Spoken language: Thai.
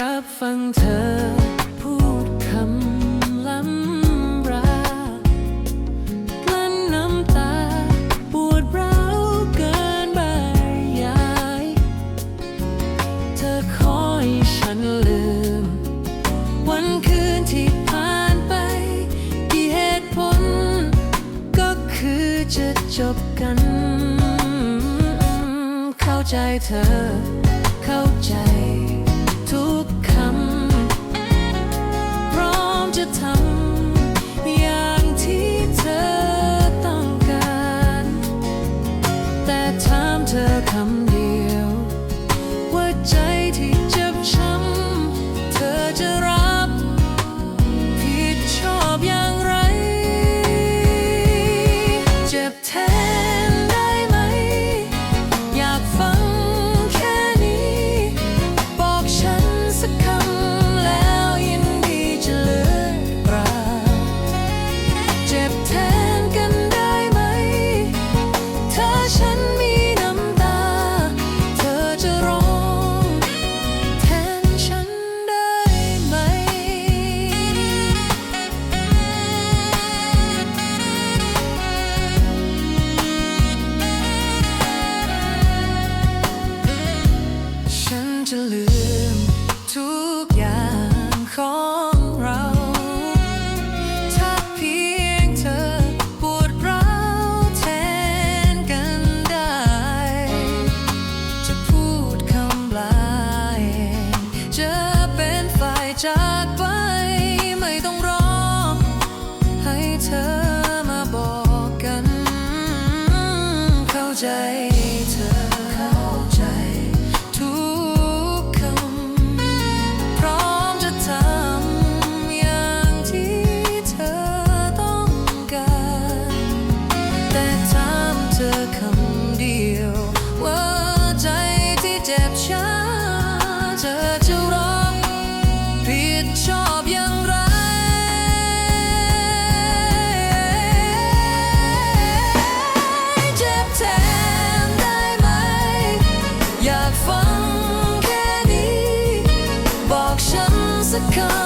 รับฟังเธอ พูดคำล้ำรากลั้นน้ำตา ปวดร้าวเกินบรรยาย เธอขอให้ฉันลืม วันคืนที่ผ่านไป กี่เหตุผล ก็คือจะจบกัน เข้าใจเธอ เข้าใจ จากไปไม่ต้องรอ ให้เธอมาบอกกัน เข้าใจเธอเข้าใจ ทุกคำ พร้อมจะทำอย่างที่เธอต้องการ แต่ถามเธอคำเดียว ว่าใจที่เจ็บช้าเธอ อยากฟั